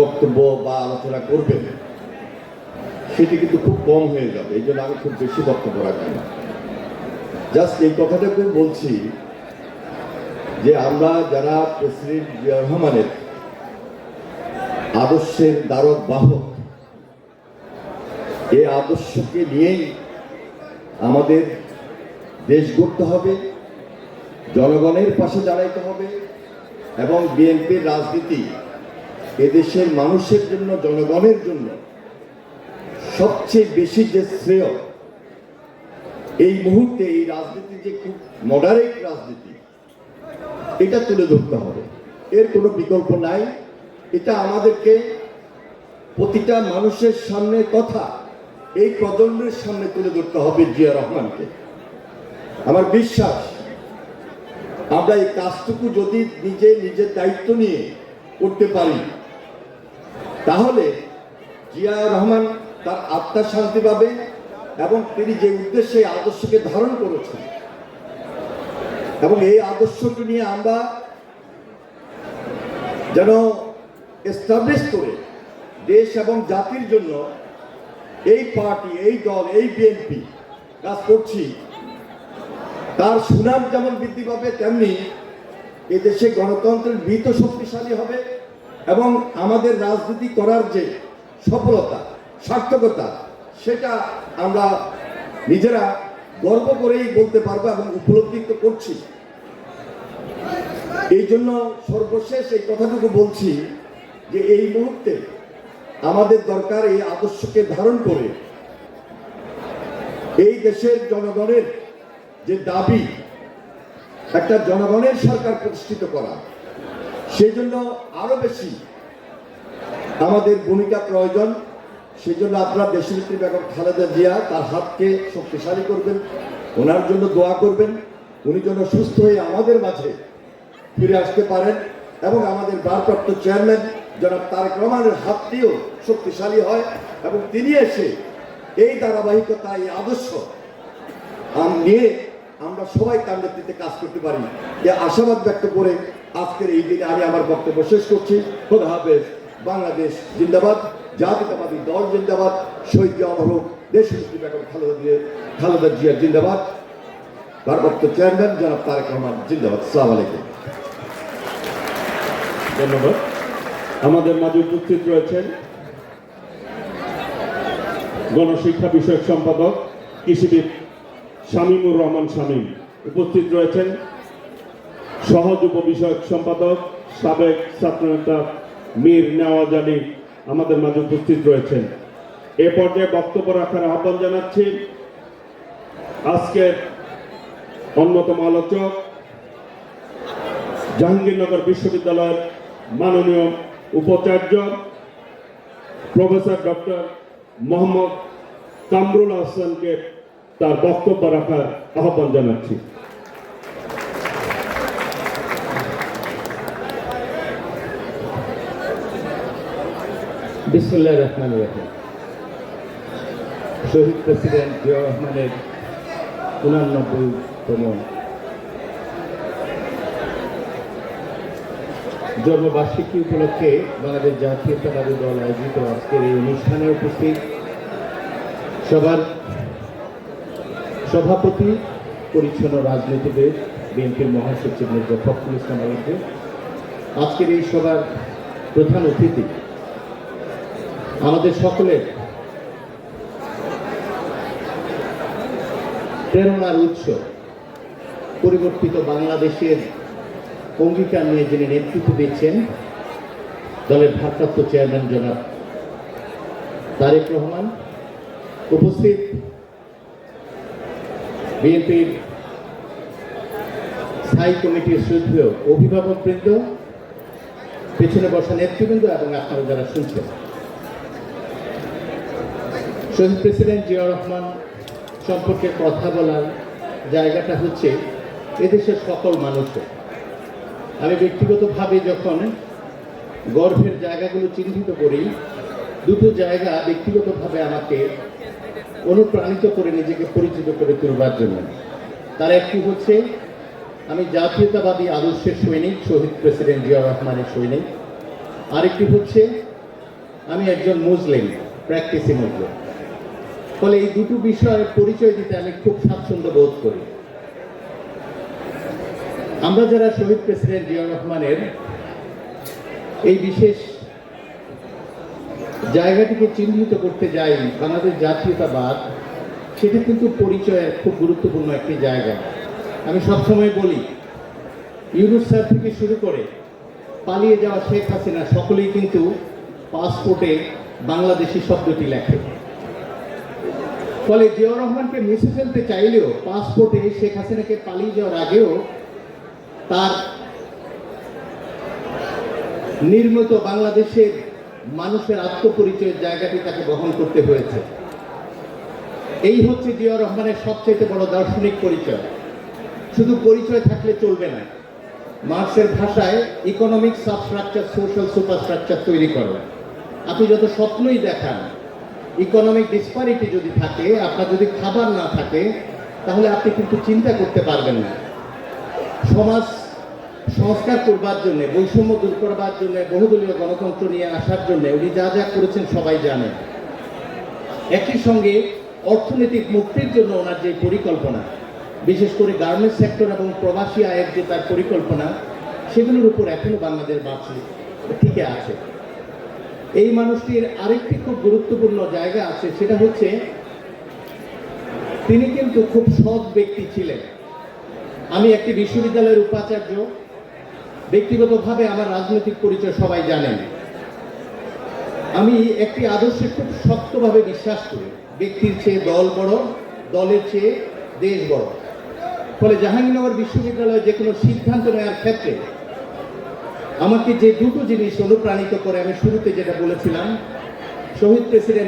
বক্তব্য বা আলোচনা করবেন সেটি কিন্তু খুব কম হয়ে যাবে, এই জন্য আমি খুব বেশি বক্তব্য রাখি না। জাস্ট এই কথাটাকে বলছি যে আমরা যারা প্রেসিডেন্ট জিয়া রহমানের আদর্শের দ্বারক বাহক এই আদর্শকে নিয়েই আমাদের দেশ গড়তে হবে, জনগণের পাশে দাঁড়াইতে হবে এবং বিএনপির রাজনীতি এদেশের মানুষের জন্য, জনগণের জন্য সবচেয়ে বেশি যে শ্রেয়, এই মুহূর্তে এই রাজনীতি যে খুব মডারেট রাজনীতি, এটা তুলে ধরতে হবে। এর কোনো বিকল্প নাই। এটা আমাদেরকে প্রতিটা মানুষের সামনে কথা এই প্রজন্মের সামনে তুলে ধরতে হবে জিয়া রহমানকে। আমার বিশ্বাস, আমরা এই কাজটুকু যদি নিজে নিজের দায়িত্ব নিয়ে করতে পারি তাহলে জিয়া রহমান তার আত্মার শান্তি পাবে এবং তিনি যে উদ্দেশ্যে আদর্শকে ধারণ করেছেন এবং এই আদর্শকে নিয়ে আমরা যেন এস্টাবলিশ করে দেশ এবং জাতির জন্য এই পার্টি, এই দল, এই বিএনপি কাজ করছি। তার সুনাম যেমন বৃদ্ধি পাবে, তেমনি এদেশে গণতন্ত্রের ভিত শক্তিশালী হবে। এবং আমাদের রাজনীতি করার যে সফলতা, সার্থকতা, সেটা আমরা নিজেরা গর্ব করেই বলতে পারব এবং উপলব্ধি তো করছি। এই জন্য সর্বশেষ এই কথাটুকু বলছি যে এই মুহূর্তে আমাদের দরকার এই আদর্শকে ধারণ করে এই দেশের জনগণের যে দাবি, একটা জনগণের সরকার প্রতিষ্ঠিত করা। সেই জন্য আরও বেশি আমাদের ভূমিকা প্রয়োজন। সেই জন্য আপনারা দেশনেত্রী বেগম খালেদা জিয়া তার হাতকে শক্তিশালী করবেন, ওনার জন্য দোয়া করবেন। উনি যেন সুস্থ হয়ে আমাদের মাঝে ফিরে আসতে পারেন এবং আমাদের ভারপ্রাপ্ত চেয়ারম্যান জনাব তারেক রহমানের হাতটিও শক্তিশালী হয় এবং তিনি এসে এই ধারাবাহিকতা এই আদর্শ নিয়ে আমরা সবাই তার নেতৃত্বে কাজ করতে পারি। এ আশাবাদ ব্যক্ত করে আজকের এই দিনে আমি আমার বক্তব্য শেষ করছি। খোদা হাফেজ, বাংলাদেশ জিন্দাবাদ, জাতীয়তাবাদী দল জিন্দাবাদ, শহীদ অমর হোক, দেশ বেগম খালেদা খালেদা জিয়া জিন্দাবাদ। ভারপ্রাপ্ত চেয়ারম্যান জনাব তারেক রহমান জিন্দাবাদ। সালাম আলাইকুম। ধন্যবাদ। আমাদের মাঝে উপস্থিত রয়েছেন গণশিক্ষা বিষয়ক সম্পাদক, কৃষিবিদ শামীমুর রহমান শামীম উপস্থিত রয়েছেন। সহযুব বিষয়ক সম্পাদক সাবেক ছাত্রনেতা মীর নেওয়াজ আলী আমাদের মাঝে উপস্থিত রয়েছেন। এ পর্যায়ে বক্তব্য রাখার আহ্বান জানাচ্ছি। আজকের অন্যতম আলোচক জাহাঙ্গীরনগর বিশ্ববিদ্যালয়ের মাননীয় উপাচার্য প্রফেসর ডক্টর মোহাম্মদ কামরুল হাসানকে তার বক্তব্য রাখার আহ্বান জানাচ্ছি। শহীদ প্রেসিডেন্ট জিয়া রহমানের উনানব্বইতম জন্মবার্ষিকী উপলক্ষে বাংলাদেশ জাতীয়তাবাদী দল আয়োজিত আজকের এই অনুষ্ঠানে উপস্থিত সবার সভাপতি, পরিচ্ছন্ন রাজনীতিবিদ বিএনপির মহাসচিব মির্জা ফখরুল ইসলাম আলমকে আজকের এই সভার প্রধান অতিথি আমাদের সকলের প্রেরণার উৎস, পরিবর্তিত বাংলাদেশের অঙ্গীকার নিয়ে যিনি নেতৃত্ব দিচ্ছেন, দলের ভারপ্রাপ্ত চেয়ারম্যান জনাব তারেক রহমান। উপস্থিত বিএনপির স্থায়ী কমিটির শ্রদ্ধেয় অভিভাবকবৃন্দ পেছনে বসা নেতৃবৃন্দ এবং আপনারা যারা শুনছেন। শহীদ প্রেসিডেন্ট জিয়া রহমান সম্পর্কে কথা বলার জায়গাটা হচ্ছে এদেশের সকল মানুষের। আমি ব্যক্তিগতভাবে যখন গর্ভের জায়গাগুলো চিহ্নিত করি, দুটো জায়গা ব্যক্তিগতভাবে আমাকে অনুপ্রাণিত করে নিজেকে পরিচিত করে তুলবার জন্য। তার একটি হচ্ছে, আমি জাতীয়তাবাদী আদর্শের সৈনিক, শহীদ প্রেসিডেন্ট জিয়া রহমানের সৈনিক। আরেকটি হচ্ছে, আমি একজন মুসলিম, প্র্যাকটিসি মুসলিম। ফলে এই দুটো বিষয়ের পরিচয় দিতে আমি খুব স্বাচ্ছন্দ্য বোধ করি। আমরা যারা শহীদ প্রেসিডেন্ট জিয়াউর রহমানের এই বিশেষ জায়গাটিকে চিহ্নিত করতে যাই বাংলাদেশ জাতীয়তাবাদ, সেটি কিন্তু পরিচয়ের খুব গুরুত্বপূর্ণ একটি জায়গা। আমি সবসময় বলি, ইউনুস থেকে শুরু করে পালিয়ে যাওয়া শেখ হাসিনা সকলেই কিন্তু পাসপোর্টে বাংলাদেশি শব্দটি লেখে। ফলে জিয়াউর রহমানকে মুছে ফেলতে চাইলেও পাসপোর্টে শেখ হাসিনাকে পালিয়ে যাওয়ার আগেও তার নির্মিত বাংলাদেশের মানুষের আত্মপরিচয়ের জায়গাটি তাকে বহন করতে হয়েছে। এই হচ্ছে জিয়াউর রহমানের সবচেয়ে বড় দার্শনিক পরিচয়। শুধু পরিচয় থাকলে চলবে না, মার্ক্সের ভাষায় ইকোনমিক সাবস্ট্রাকচার সোশ্যাল সুপারস্ট্রাকচার তৈরি করে আপনি যত স্বপ্নই দেখান ইকোনমিক ডিসপারিটি যদি থাকে, আপনার যদি খাবার না থাকে, তাহলে আপনি কিন্তু চিন্তা করতে পারবেন না। সমাজ সংস্কার করবার জন্য, বৈষম্য দূর করবার জন্য, বহুদলীয় গণতন্ত্র নিয়ে আসার জন্য উনি যা যা করেছেন সবাই জানেন। একই সঙ্গে অর্থনৈতিক মুক্তির জন্য ওনার যে পরিকল্পনা, বিশেষ করে গার্মেন্টস সেক্টর এবং প্রবাসী আয়ের যে তার পরিকল্পনা, সেগুলোর উপর এখনও বাংলাদেশ বাঁচে টিকে আছে। এই মানুষটির আরেকটি খুব গুরুত্বপূর্ণ জায়গা আছে, সেটা হচ্ছে তিনি কিন্তু খুব সৎ ব্যক্তি ছিলেন। আমি একটি বিশ্ববিদ্যালয়ের উপাচার্য ব্যক্তিগতভাবে আমার রাজনৈতিক পরিচয় সবাই জানেন আমি একটি আদর্শে খুব শক্তভাবে বিশ্বাস করি, ব্যক্তির চেয়ে দল বড়, দলের চেয়ে দেশ বড়। ফলে জাহাঙ্গীরনগর বিশ্ববিদ্যালয়ে যে কোনো সিদ্ধান্ত নেওয়ার ক্ষেত্রে আমাকে যে দুটো জিনিস অনুপ্রাণিত করে আমি শুরুতে যেটা বলেছিলাম, শহীদ প্রেসিডেন্ট